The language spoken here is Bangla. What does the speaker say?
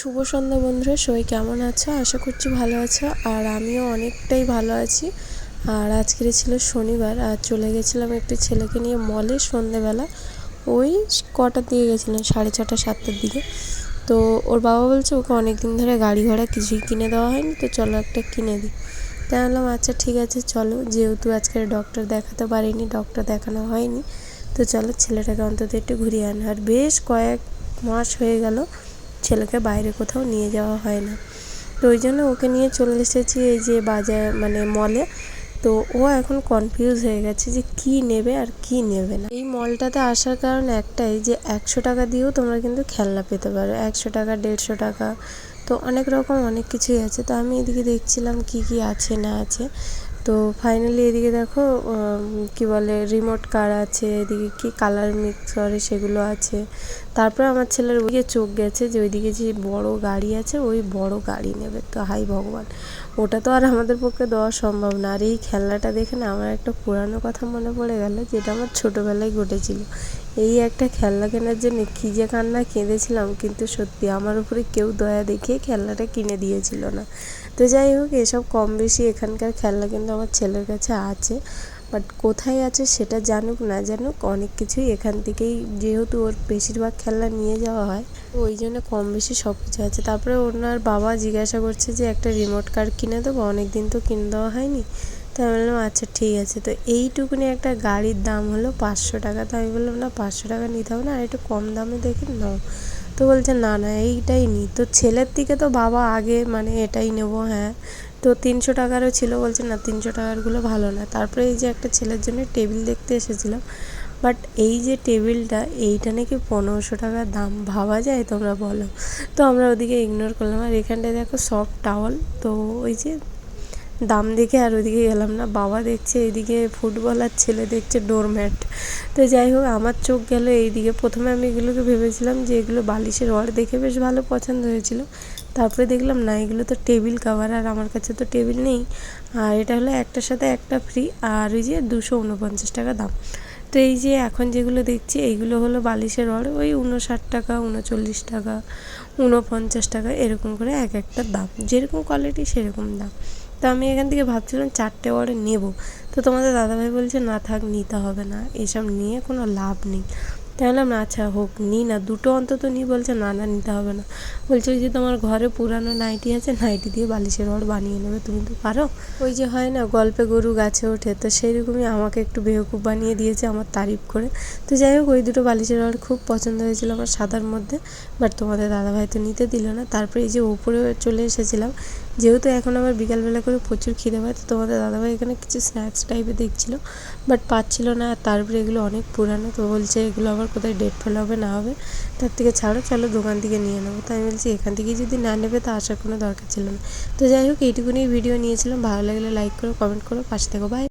শুভ সন্ধ্যা বন্ধুরা, সবাই কেমন আছো? আশা করছি ভালো আছো, আর আমিও অনেকটাই ভালো আছি। আর আজকের ছিল শনিবার, আর চলে গেছিলাম একটি ছেলেকে নিয়ে মলে সন্ধেবেলা। ওই কটার দিকে গেছিলাম, সাড়ে ছটা, সাতটার দিকে। তো ওর বাবা বলছে, ওকে অনেক দিন ধরে গাড়ি ঘোড়া কিছুই কিনে দেওয়া হয়নি, তো চলো একটা কিনে দিই। তাই বললাম আচ্ছা ঠিক আছে, চলো। যেহেতু আজকের ডক্টর দেখাতে পারিনি ডক্টর দেখানো হয়নি, তো চলো ছেলেটাকে অন্তত একটু ঘুরিয়ে আনো। আর বেশ কয়েক মাস হয়ে গেল ছেলেকে বাইরে কোথাও নিয়ে যাওয়া হয় না। তো ওই জন্য ওকে নিয়ে চলে এসেছি এই যে বাজার মানে মলে তো ও এখন কনফিউজ হয়ে গেছে যে কি নেবে আর কি নেবে না। এই মলটাতে আসার কারণ একটাই যে একশো টাকা দিয়েও তোমরা কিন্তু খেলনা পেতে পারো। একশো টাকা, দেড়শো টাকা, তো অনেক রকম অনেক কিছুই আছে। তো আমি এদিকে দেখছিলাম কি কি আছে, না আছে। তো ফাইনালি এদিকে দেখো কি বলে রিমোট কার আছে, এদিকে কি কালার মিক্স করে সেগুলো আছে। তারপরে আমার ছেলের ওইদিকে চোখ গেছে যে ওইদিকে যে বড় গাড়ি আছে, ওই বড় গাড়ি নেবে তো, হাই ভগবান। ওটা তো আর আমাদের পক্ষে দেওয়া সম্ভব না। আর এই খেলনাটা দেখে না আমার একটা পুরানো কথা মনে পড়ে গেল, যেটা আমার ছোটোবেলায় ঘটেছিল। এই একটা খেলনা কেনার জন্য কী যে কান্না কেঁদেছিলাম, কিন্তু সত্যি আমার উপরে কেউ দয়া দেখিয়ে খেলনাটা কিনে দিয়েছিল না। তো যাই হোক, এসব কম বেশি এখানকার খেলনা কিন্তু আমার ছেলের কাছে আছে বাট কোথায় আছে সেটা জানুক না জানুক, অনেক কিছুই এখান থেকেই যেহেতু ওর বেশিরভাগ খেলনা নিয়ে যাওয়া হয় ওই জন্য কম বেশি সব কিছু আছে। তারপরে ওনার বাবা জিজ্ঞাসা করছে যে একটা রিমোট কার কিনে দেবো অনেক দিন তো কিনে দেওয়া হয়নি। তো আমি বললাম আচ্ছা ঠিক আছে। তো এইটুকুনি একটা গাড়ির দাম হলো পাঁচশো টাকা। তো আমি বললাম, না, পাঁচশো টাকা নিতে হবে না, আর একটু কম দামে দেখে নাও। তো বলছে, না না, এইটাই নিই তো ছেলের দিকে তো বাবা আগে মানে এটাই নেব হ্যাঁ। তো তিনশো টাকারও ছিল, বলছে না তিনশো টাকারগুলো ভালো না। তারপরে এই যে একটা ছেলের জন্য টেবিল দেখতে এসেছিলাম। বাট এই যে টেবিলটা, এইটা নাকি পনেরোশো টাকা দাম, ভাবা যায় তোমরা বলো? তো আমরা ওদিকে ইগনোর করলাম। আর এখানটায় দেখো সফট টাওয়াল তো ওই যে দাম দেখে আর ওদিকে গেলাম না। বাবা দেখছে এইদিকে ফুটবল আর ছেলে দেখছে ডোরম্যাট তো যাই হোক, আমার চোখ গেল এইদিকে। প্রথমে আমি এগুলোকে ভেবেছিলাম যে এগুলো বালিশের রড দেখে বেশ ভালো পছন্দ হয়েছিল। তারপরে দেখলাম না, এগুলো তো টেবিল কাভার আর আমার কাছে তো টেবিল নেই। আর এটা হলো একটার সাথে একটা ফ্রি আর ওই যে দুশো উনপঞ্চাশ টাকা দাম। তো এই যে এখন যেগুলো দেখছি এইগুলো হলো বালিশের রড ওই উনষাট টাকা উনচল্লিশ টাকা উনপঞ্চাশ টাকা, এরকম করে এক একটা দাম। যেরকম কোয়ালিটি সেরকম দাম। তো আমি এখান থেকে ভাবছিলাম চারটে অর্ডার নেব। তো তোমাদের দাদাভাই বলছে, না থাক, নিতে হবে না। এসব নিয়ে কোনো লাভ নেই। তাই বললাম আচ্ছা হোক, নিই না। দুটো অন্তত নিই বলছে, না না, নিতে হবে না। বলছে, ওই যে তোমার ঘরে পুরানো নাইটি আছে, নাইটি দিয়ে বালিশের রড বানিয়ে নেবে, তুমি তো পারো? ওই যে হয় না, গল্পে গরু গাছে ওঠে, তো সেই রকমই আমাকে একটু বেহকুব বানিয়ে দিয়েছে আমার তারিফ করে। তো যাই হোক, ওই দুটো বালিশের রড খুব পছন্দ হয়েছিল আমার সাদার মধ্যে, বাট তোমাদের দাদাভাই তো নিতে দিল না। তারপরে এই যে ওপরে চলে এসেছিলাম, যেহেতু এখন আমার বিকালবেলা করে প্রচুর খিদে পায়, তো তোমাদের দাদাভাই এখানে কিছু স্ন্যাক্স টাইপের দেখছিলো, বাট পাচ্ছিল না, আর তারপরে এগুলো অনেক পুরানো, তো বলছে এগুলো আবার কোথায় ডেট ফেল হবে, না হবে, তার থেকে ছাড়ো, চলো দোকান থেকে নিয়ে নেব। তো আমি বলছি, এখান থেকেই যদি না নেবে, তো আসার কোনো দরকার ছিল না। তো যাই হোক এইটুকুনি ভিডিও নিয়েছিলাম। ভালো লাগলে লাইক করো কমেন্ট করো, পাশে থেকো বাই